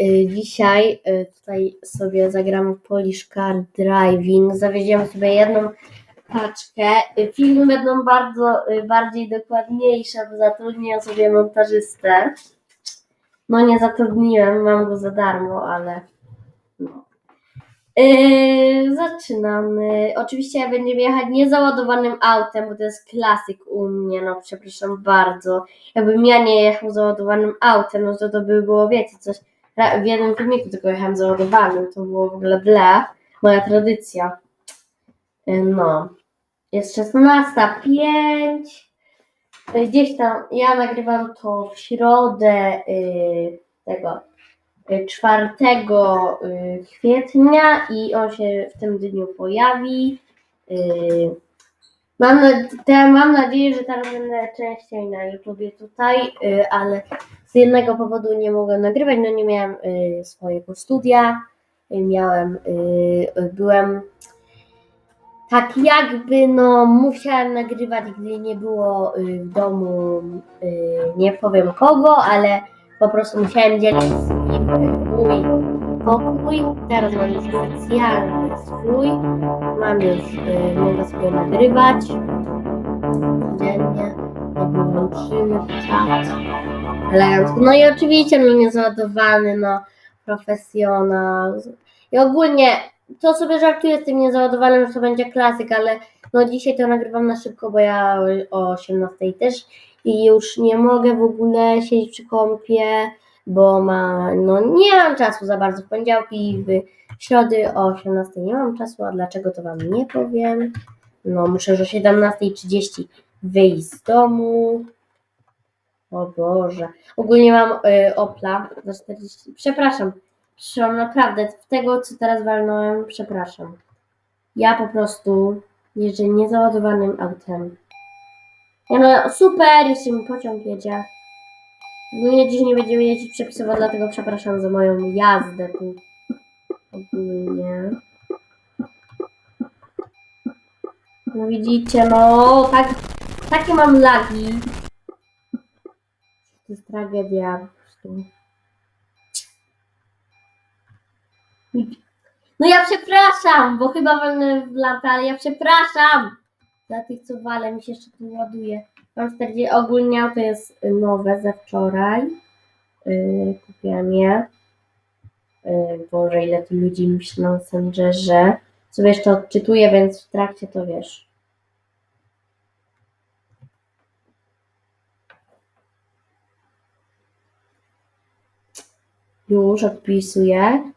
Y, Dzisiaj y, tutaj sobie zagramy w Polish Car Driving. Zawiedziemy sobie jedną paczkę. Y, Filmy będą bardzo bardziej dokładniejsze, bo zatrudniłem sobie montażystę. No nie zatrudniłem, mam go za darmo, ale. Yy, zaczynamy. Oczywiście będziemy jechać niezaładowanym autem, bo to jest klasyk u mnie, no przepraszam bardzo. Jakbym ja nie jechał załadowanym autem, no to to by było, wiecie, coś. W jednym filmiku tylko jechałem załadowanym, to było w ogóle ble. Moja tradycja. Yy, no. Jest 16.05. Yy, Gdzieś tam, ja nagrywam to w środę yy, tego 4 y, kwietnia i on się w tym dniu pojawi. Y, Mam, te, mam nadzieję, że teraz będę częściej na YouTubie tutaj, y, ale z jednego powodu nie mogłem nagrywać, no nie miałem swojego studia, miałem, byłem tak jakby, no musiałem nagrywać, gdy nie było w domu, nie powiem kogo, ale po prostu musiałem dzielić mój pokój. Teraz mam już specjalny swój. Mam już, y, mogę sobie nagrywać codziennie. Włączymy czat. No i oczywiście, no niezaładowany, no profesjonal. I ogólnie to sobie żartuję z tym niezaładowanym, że to będzie klasyk, ale no dzisiaj to nagrywam na szybko, bo ja o 18 też i już nie mogę w ogóle siedzieć przy kąpie, bo ma, no nie mam czasu za bardzo w poniedziałki, w środy o 18 nie mam czasu, a dlaczego to wam nie powiem. No muszę już o 17.30 wyjść z domu. O Boże. Ogólnie mam y, Opla za 40. Przepraszam. Przepraszam, naprawdę. Tego, co teraz walnąłem, przepraszam. Ja po prostu jeżdżę niezaładowanym autem. Ja no, super, jeszcze mi pociąg jedzie. Nie, dziś nie będziemy jeździć przepisowo, dlatego przepraszam za moją jazdę tu. Ogólnie. No widzicie, no tak, takie mam lagi. To jest tragedia po prostu. No ja przepraszam, bo chyba walnę w lata, ale ja przepraszam. Dla tych, co walę, mi się jeszcze tu ładuje. Mam 40, ogólnie auto jest nowe ze wczoraj. Yy, kupiłam je. Yy, Boże, ile tu ludzi myśli na Messengerze. Sobie jeszcze odczytuję, więc w trakcie to wiesz. Już odpisuję.